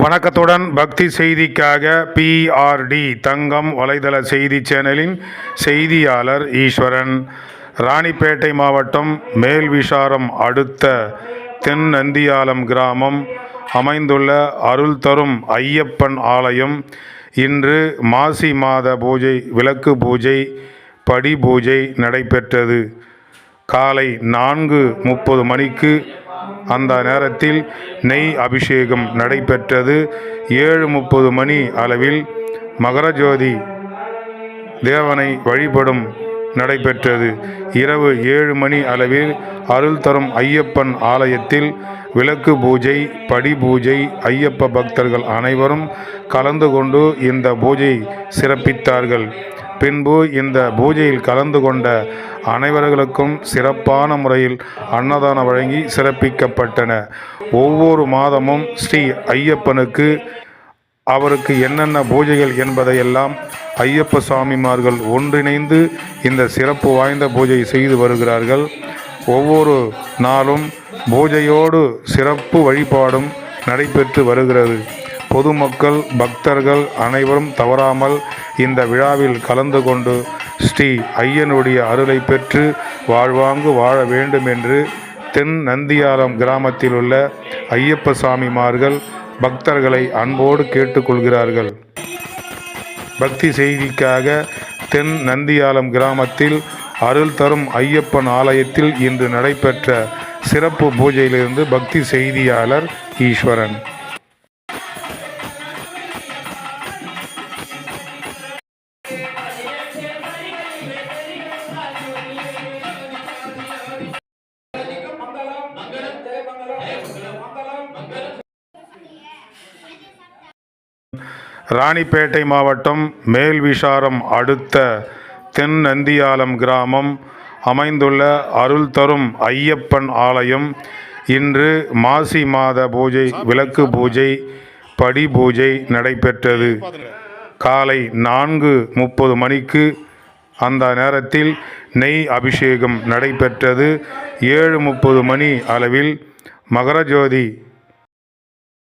வணக்கத்துடன் பக்தி செய்திக்காக பிஆர்டி தங்கம் வலைதள செய்தி சேனலின் செய்தியாளர் ஈஸ்வரன். ராணிப்பேட்டை மாவட்டம் மேல்விசாரம் அடுத்த தென்னந்தியாலம் கிராமம் அமைந்துள்ள அருள் தரும் ஐயப்பன் ஆலயம். இன்று மாசி மாத பூஜை விளக்கு பூஜை படி பூஜை நடைபெற்றது. காலை நான்கு முப்பது மணிக்கு அந்த நேரத்தில் நெய் அபிஷேகம் நடைபெற்றது. ஏழு முப்பது மணி அளவில் மகரஜோதி தேவனை வழிபடும் நடைபெற்றது. இரவு ஏழு மணி அளவில் அருள் தரும் ஐயப்பன் ஆலயத்தில் விளக்கு பூஜை படி பூஜை ஐயப்ப பக்தர்கள் அனைவரும் கலந்து கொண்டு இந்த பூஜை சிறப்பித்தார்கள். பின்பு இந்த பூஜையில் கலந்து கொண்ட அனைவர்களுக்கும் சிறப்பான முறையில் அன்னதானம் வழங்கி சிறப்பிக்கப்பட்டன. ஒவ்வொரு மாதமும் ஸ்ரீ ஐயப்பனுக்கு அவருக்கு என்னென்ன பூஜைகள் என்பதையெல்லாம் ஐயப்ப சாமிமார்கள் ஒன்றிணைந்து இந்த சிறப்பு வாய்ந்த பூஜை செய்து வருகிறார்கள். ஒவ்வொரு நாளும் பூஜையோடு சிறப்பு வழிபாடும் நடைபெற்று வருகிறது. பொதுமக்கள் பக்தர்கள் அனைவரும் தவறாமல் இந்த விழாவில் கலந்து கொண்டு ஸ்ரீ ஐயனுடைய அருளை பெற்று வாழ்வாங்கு வாழ வேண்டும் என்று தென் நந்தியாலம் கிராமத்தில் உள்ள ஐயப்ப சாமிமார்கள் பக்தர்களை அன்போடு கேட்டுக்கொள்கிறார்கள். பக்தி செய்திக்காக தென் நந்தியாலம் கிராமத்தில் அருள் தரும் ஐயப்பன் ஆலயத்தில் இன்று நடைபெற்ற சிறப்பு பூஜையிலிருந்து பக்தி செய்தியாளர் ஈஸ்வரன். ராணிப்பேட்டை மாவட்டம் மேல்விசாரம் அடுத்த தென்னந்தியாலம் கிராமம் அமைந்துள்ள அருள் தரும் ஐயப்பன் ஆலயம். இன்று மாசி மாத பூஜை விளக்கு பூஜை படி பூஜை நடைபெற்றது. காலை நான்கு முப்பது மணிக்கு அந்த நேரத்தில் நெய் அபிஷேகம் நடைபெற்றது. ஏழு முப்பது மணி அளவில் மகரஜோதி